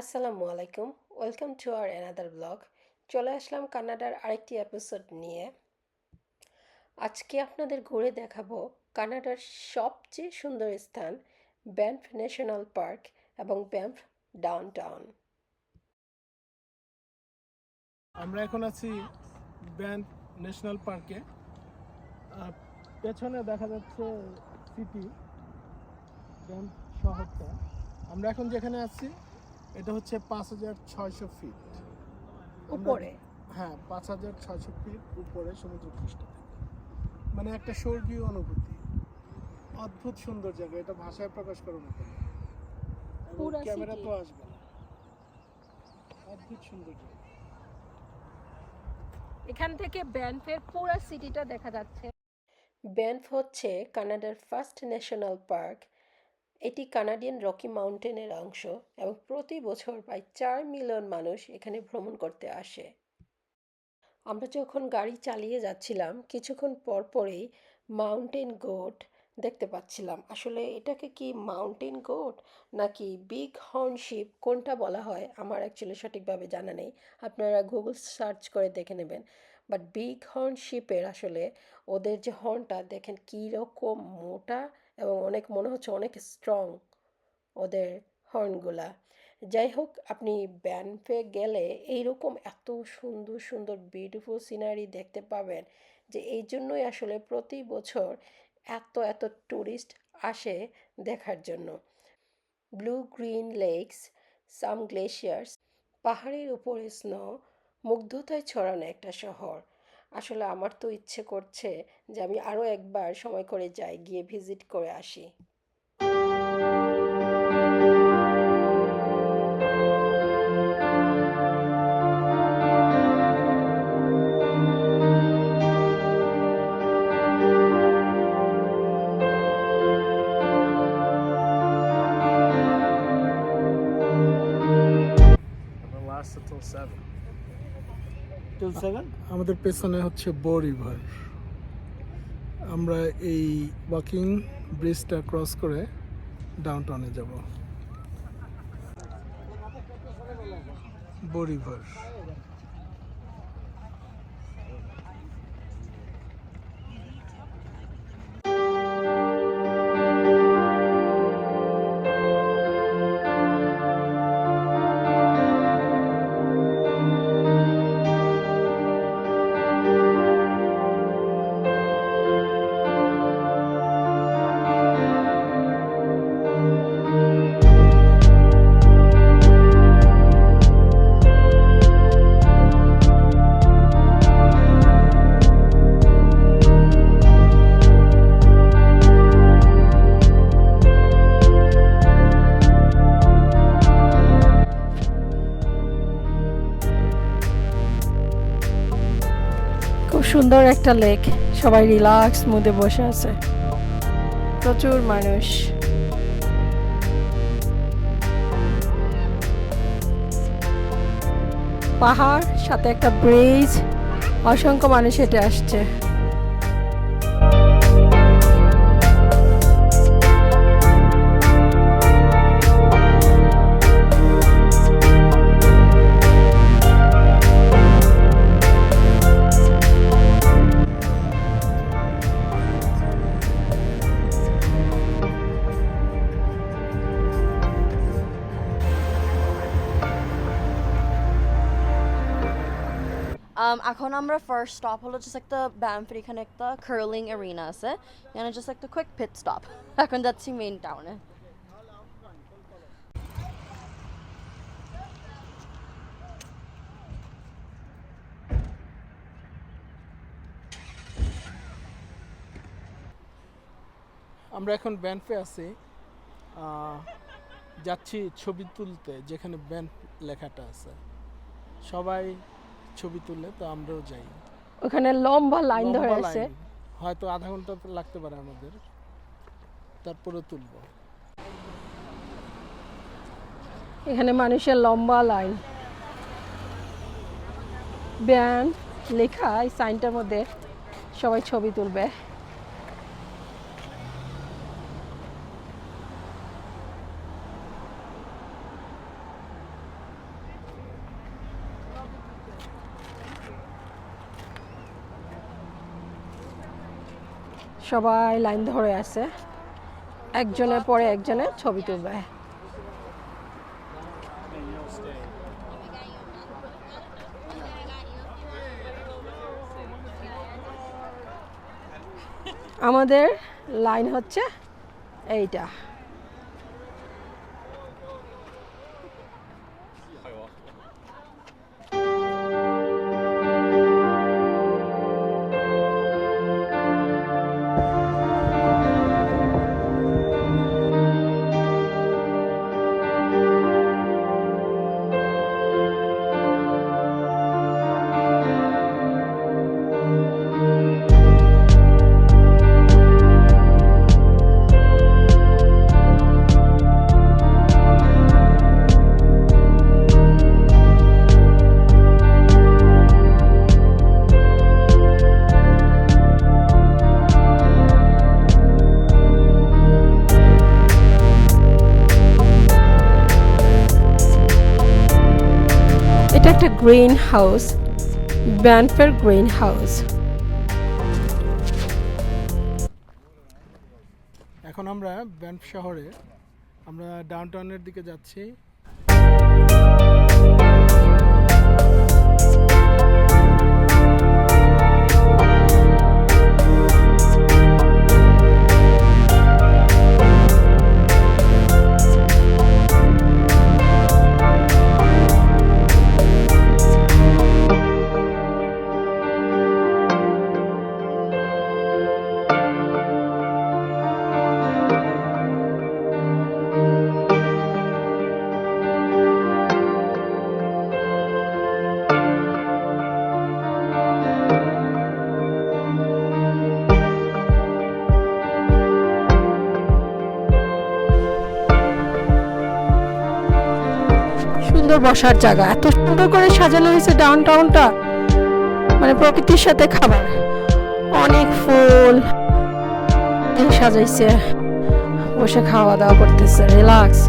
আসসালামু আলাইকুম। Welcome to R another blog. চলে আসলাম কানাডার আরেকটি এপিসোড নিয়ে। আজকে আপনাদের ঘুরে দেখাবো কানাডার সবচেয়ে সুন্দর স্থান ব্যাম্প ন্যাশনাল পার্ক এবং ব্যাম্প ডাউন টাউন আমরা এখন আছি ব্যান্ড ন্যাশনাল পার্কে। পেছনে দেখা যাচ্ছে সিটি ব্যান্ড শহরটা। আমরা এখন যেখানে আছি এটা হচ্ছে পাঁচ হাজার ছয়শো ফিট উপরে? হ্যাঁ পাঁচ হাজার ছয়শো ফিট উপরে সমুদ্র পৃষ্ঠ থেকে। মানে একটা স্বর্গীয় অনুভূতি। অদ্ভুত সুন্দর জায়গা এটা ভাষায় প্রকাশ করার মতো ক্যামেরা তো আসবে না। অদ্ভুত সুন্দর জায়গা। এখান থেকে ব্যানফের পুরো সিটিটা দেখা যাচ্ছে। ব্যানফ হচ্ছে কানাডার ফার্স্ট ন্যাশনাল পার্ক। এটি কানাডিয়ান রকি মাউন্টেনের অংশ এবং প্রতি বছর প্রায় চার মিলিয়ন মানুষ এখানে ভ্রমণ করতে আসে। আমরা যখন গাড়ি চালিয়ে যাচ্ছিলাম, কিছুক্ষণ পর পরেই মাউন্টেন গোট দেখতে পাচ্ছিলাম। আসলে এটাকে কি মাউন্টেন গোট নাকি বিগ হর্ন শিপ? কোনটা বলা হয়? আমার অ্যাকচুয়ালি সঠিকভাবে জানা নেই। আপনারা গুগল সার্চ করে দেখে নেবেন। বাট বিগ হর্ন শিপের আসলে ওদের যে হর্নটা, দেখেন কী রকম মোটা এবং অনেক মনে হচ্ছে অনেক স্ট্রং ওদের হর্নগুলা যাই হোক আপনি ব্যানফে গেলে এইরকম এত সুন্দর সুন্দর বিউটিফুল সিনারি দেখতে পাবেন যে এই জন্যই আসলে প্রতি বছর এত এত ট্যুরিস্ট আসে দেখার জন্য। Blue green lakes some glaciers পাহাড়ের উপরে স্নো মুগ্ধতায় ছড়ানো একটা শহর। আসলে আমার তো ইচ্ছে করছে যে আমি আরও একবার সময় করে যাই গিয়ে ভিজিট করে আসি till seven. আমাদের পেছনে হচ্ছে বো রিভার আমরা এই ওয়াকিং ব্রিজটা ক্রস করে ডাউন টাউনে যাব। বো রিভার সুন্দর একটা লেক সবাই রিল্যাক্স মুদে বসে আছে। প্রচুর মানুষ। পাহাড়, সাথে একটা ব্রিজ অসংখ্য মানুষ হেঁটে আসছে। এখন আমরা ফার্স্ট স্টপ হলো জাস্ট একটা ব্যাম্পের এখানে একটা কার্লিং এরিনা আছে। এখানে জাস্ট একটা কুইক পিট স্টপ এখন যাচ্ছি মেইন টাউনে আমরা এখন ব্যান্ডপে আছি। যাচ্ছি ছবি তুলতে, যেখানে ব্যান্ড লেখাটা আছে। সবাই ছবি তুললে তো আমরাও যাই। ওখানে লম্বা লাইন ধরে আছে। হয়তো আধা ঘণ্টা লাগতে পারে আমাদের। তারপরে তুলব। এখানে মানুষের লম্বা লাইন। ব্যান লেখা এই সাইনটার মধ্যে সবাই ছবি তুলবে। সবাই লাইন ধরে আছে। একজনের পরে একজনে ছবি তুলবে। আমাদের লাইন হচ্ছে এইটা। একটা গ্রিন হাউস ব্যানফের গ্রিন হাউস এখন আমরা ব্যানফ শহরে আমরা ডাউনটাউনের দিকে যাচ্ছি। সুন্দর বসার জায়গা। এত সুন্দর করে সাজানো হয়েছে ডাউন টাউনটা মানে প্রকৃতির সাথে খাবার। অনেক ফুল। সাজাইছে। বসে খাওয়া দাওয়া করতেছে রিল্যাক্স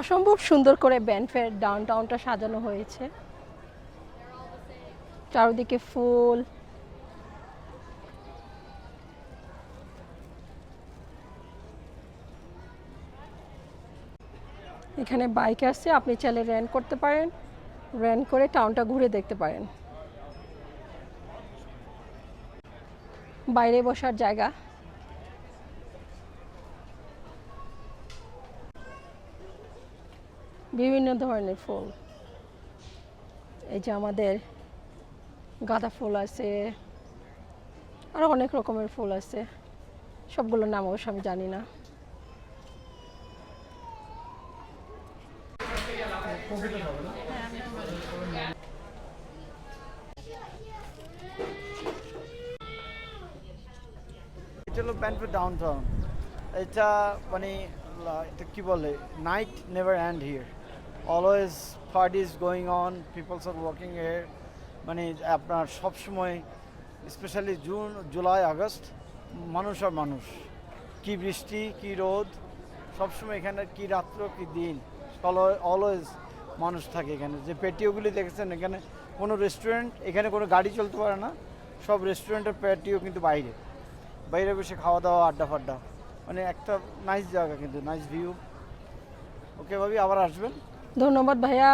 অসম্ভব সুন্দর করে ব্যানফের ডাউন টাউনটা সাজানো হয়েছে। চারিদিকে ফুল। এখানে বাইক আছে, আপনি চাইলে রেন্ট করতে পারেন। রেন্ট করে টাউনটা ঘুরে দেখতে পারেন। বাইরে বসার জায়গা। বিভিন্ন ধরনের ফুল। এই যে আমাদের গাঁদা ফুল আছে আরও অনেক রকমের ফুল আছে। সবগুলোর নাম অবশ্য আমি জানি না। এটা হলো ব্যান্ডফোর্ড ডাউন এটা মানে এটা কি বলে? Night never and here always parties going on peoples are working here মানে আপনার সবসময় স্পেশালি জুন জুলাই আগস্ট মানুষ আর মানুষ। কি বৃষ্টি, কি রোদ সবসময় এখানে কি রাত্র, কি দিন অলওয়েজ মানুষ থাকে এখানে। যে পেটিওগুলি দেখেছেন, এখানে কোনো রেস্টুরেন্ট এখানে কোনো গাড়ি চলতে পারে না, সব রেস্টুরেন্টের পেটিও কিন্তু বাইরে। বাইরে বসে খাওয়া দাওয়া আড্ডা ফাড্ডা মানে একটা নাইস জায়গা কিন্তু নাইস ভিউ ওকে ভাবি আবার আসবেন? ধন্যবাদ ভাইয়া।